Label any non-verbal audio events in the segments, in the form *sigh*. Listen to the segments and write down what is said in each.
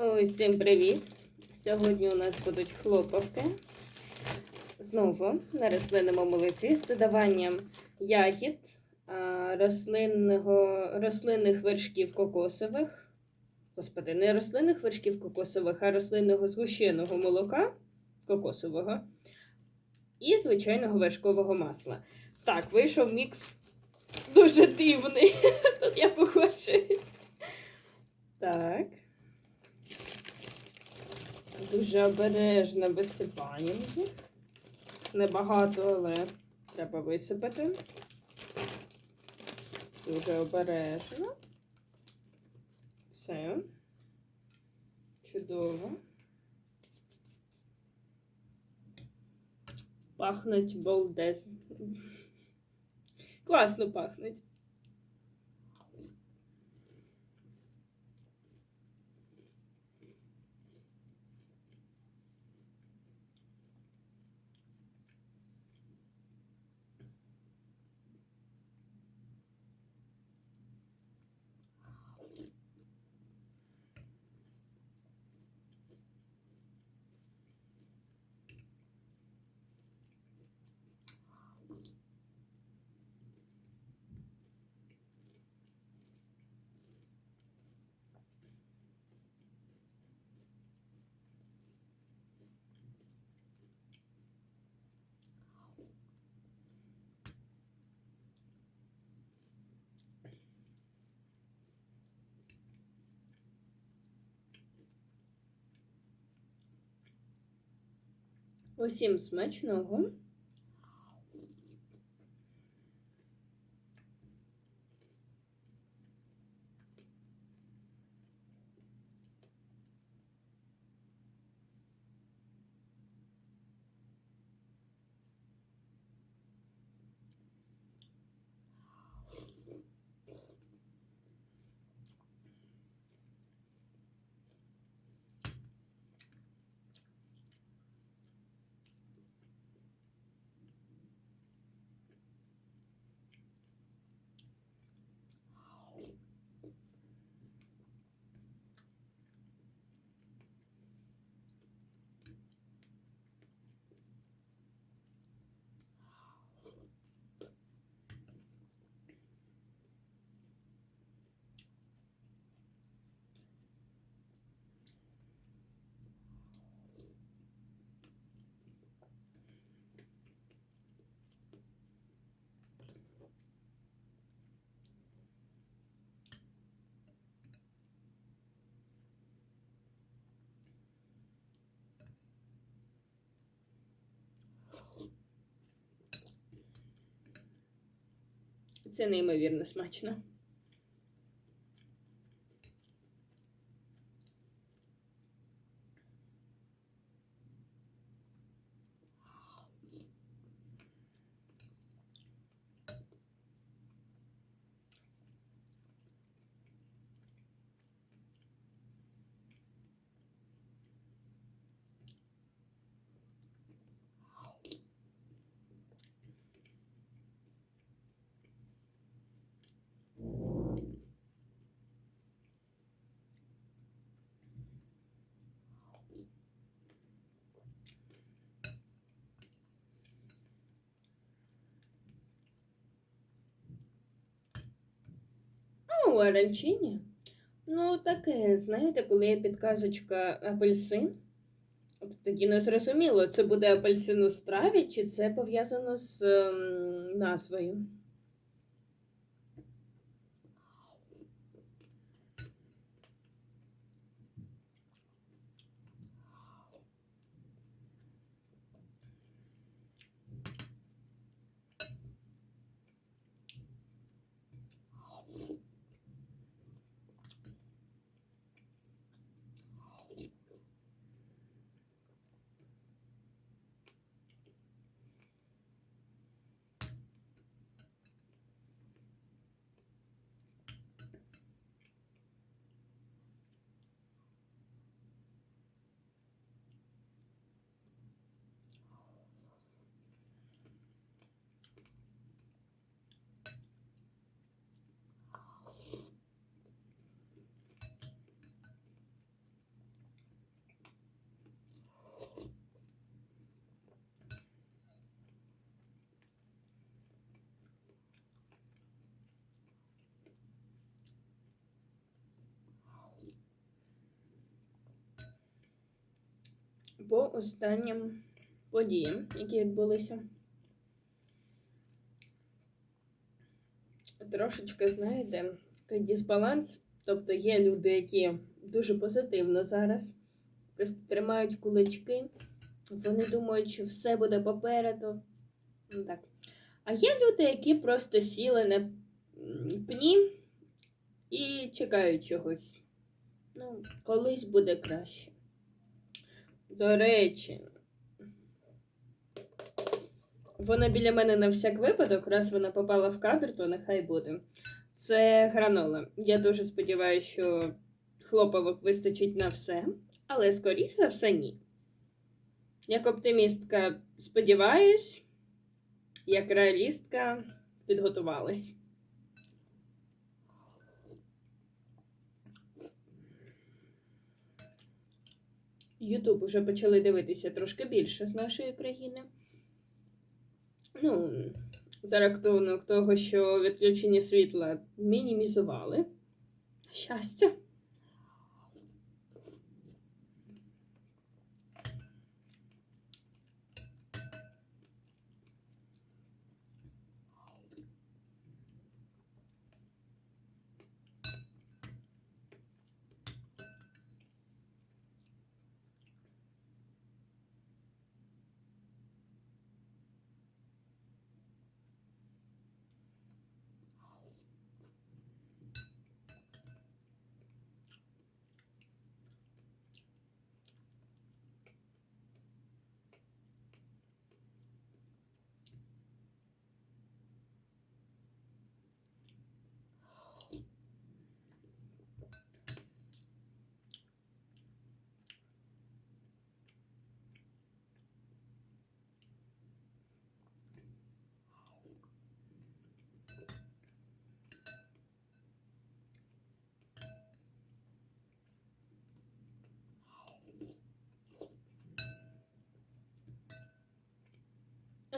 Усім привіт! Сьогодні у нас будуть хлопавки. Знову на рослинному молоці з додаванням ягід, рослинного, рослинних вершків кокосових. Господи, не рослинних вершків кокосових, а рослинного згущеного молока кокосового і звичайного вершкового масла. Так, вийшов мікс дуже дивний. *laughs* Тут я погоджуюсь. Так. Дуже обережно висипаємо їх. Небагато, але треба висипати. Дуже обережно. Все. Чудово. Пахнуть балдез. Класно пахнуть. Усім смачного. Це неймовірно смачно. Ну, оранчині. Ну, таке, знаєте, коли є підказочка апельсин, от тоді не зрозуміло, це буде апельсин у страві, чи це пов'язано з ем, назвою. По останнім подіям, які відбулися. Трошечки, знаєте, такий дисбаланс. Тобто є люди, які дуже позитивно зараз, просто тримають кулачки, вони думають, що все буде попереду. Ну, Так. А є люди, які просто сіли на пні і чекають чогось. Ну, колись буде краще. До речі, вона біля мене на всяк випадок, раз вона попала в кадр, то нехай буде. Це гранола. Я дуже сподіваюся, що хлопавок вистачить на все, але скоріш за все ні. Як оптимістка сподіваюсь, як реалістка підготувалась. Ютуб уже почали дивитися трошки більше з нашої країни. Ну, за рахунок того, що відключення світла мінімізували. Щастя.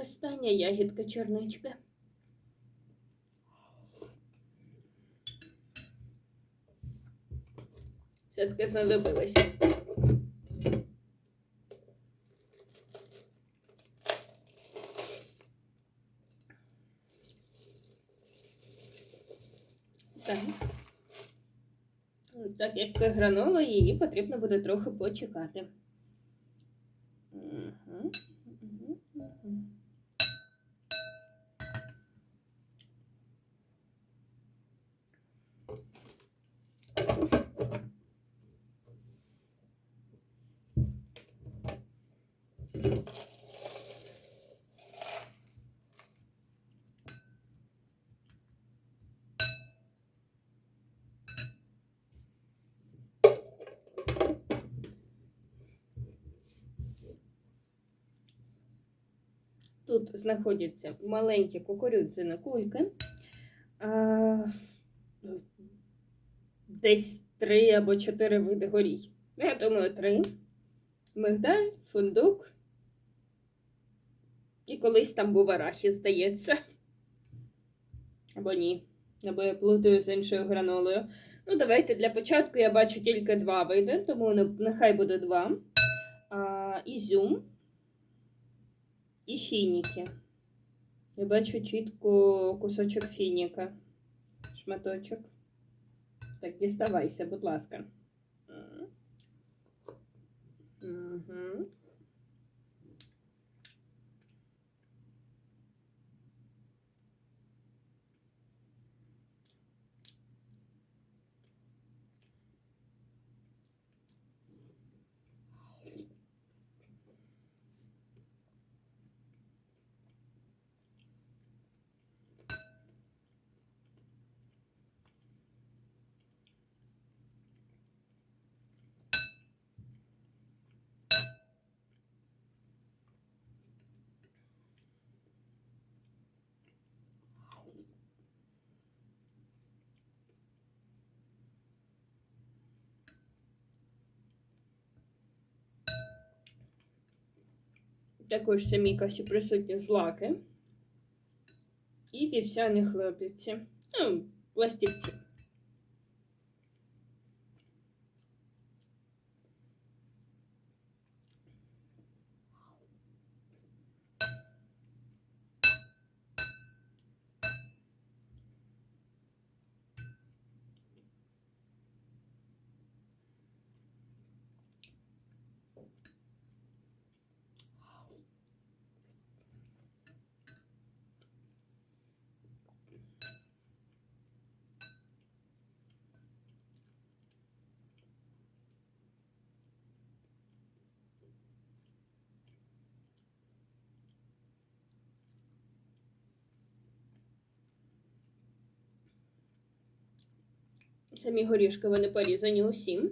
Остання ягідка чорнички. Все-таки знадобилось. Так. Так як це гранола, її потрібно буде трохи почекати. Угу. Угу. Угу. Тут знаходяться маленькі кукурудзяні кульки. Десь три або чотири види горіх. Ну, Я думаю, три. Мигдаль, фундук. І колись там був арахіс, здається. Або ні. Або я плутаю з іншою гранолою. Ну, давайте для початку я бачу тільки два види, тому нехай буде два. А, ізюм і фініки. Я бачу чітко кусочок фініка. Шматочок. Так, діставайся, будь ласка. Угу. Також в самій присутні злаки і вівсяні хлопівці. Ну, пластівці. Самі горішки вони порізані усім.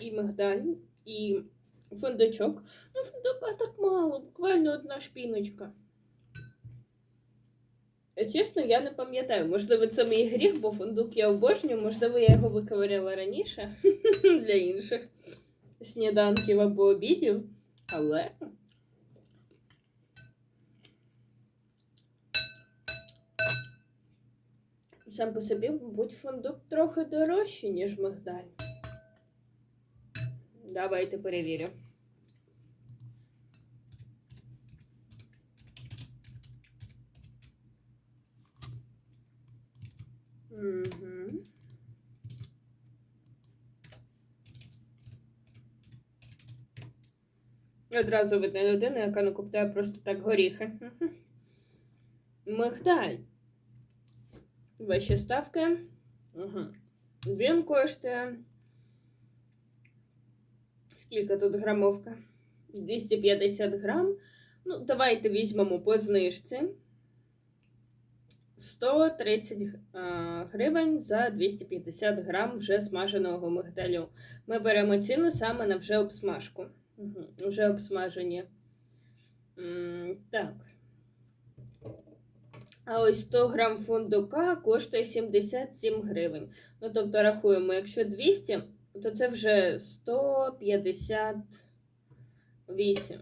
І мигдаль, і фундучок. Ну, фундука так мало, буквально одна шпіночка. Е, Чесно, я не пам'ятаю. Можливо, це мій гріх, бо фундук я обожнюю. Можливо, я його виковиряла раніше *laughs* для інших сніданків або обідів. Але. Сам по собі, мабуть, фундук трохи дорожчий, ніж мигдаль. Давайте перевірю. Угу. Одразу видно людина, яка не купує просто так горіхи. Мигдаль. Ваші ставки. Угу. Він коштує. Скільки тут грамовка? 250 грам. Ну, давайте візьмемо по знижці. 130 гривень за 250 грам вже смаженого мигдалю. Ми беремо ціну саме на вже обсмажку. Угу. Вже обсмажені. Так. А ось 100 грам фундука коштує 77 гривень. Ну, тобто, рахуємо, якщо 200, то це вже 158.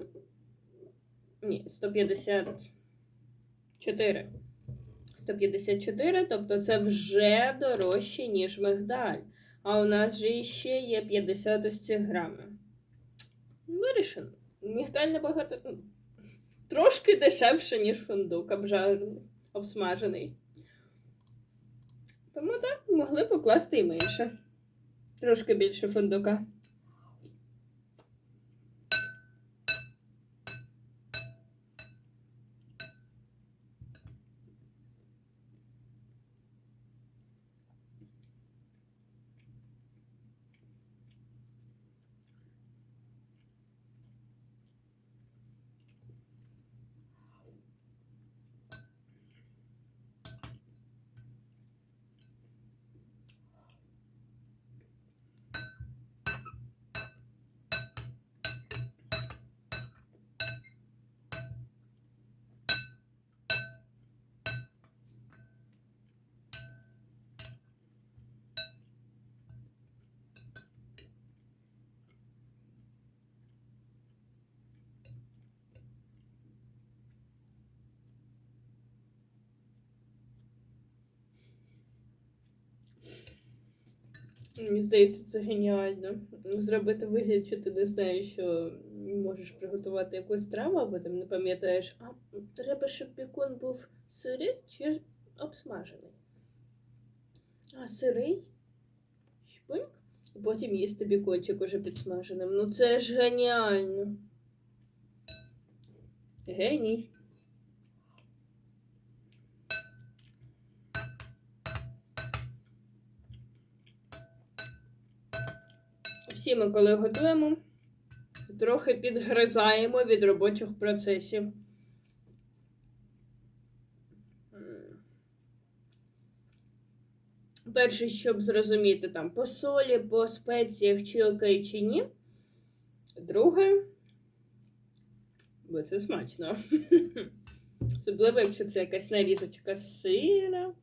Ні, 154. 154, тобто це вже дорожче, ніж мигдаль. А у нас же ще є 50 ось цих грами. Вирішено. Мігдаль набагато. Трошки дешевше, ніж фундук обжарений, обсмажений. Тому так, могли покласти і менше. Трошки більше фундука. Мені здається, це геніально. Зробити вигляд, що ти не знаєш, що можеш приготувати якусь страву, або там не пам'ятаєш, а треба, щоб бікон був сирий чи обсмажений. А сирий? Шпуньк? Потім їсти бікончик уже підсмаженим. Ну це ж геніально. Геній. Всі ми, коли готуємо, трохи підгризаємо від робочих процесів. Перше, щоб зрозуміти там по солі, по спеціях, чи окей, чи ні. Друге, бо це смачно. *laughs* Особливо, якщо це якась нарізочка сира.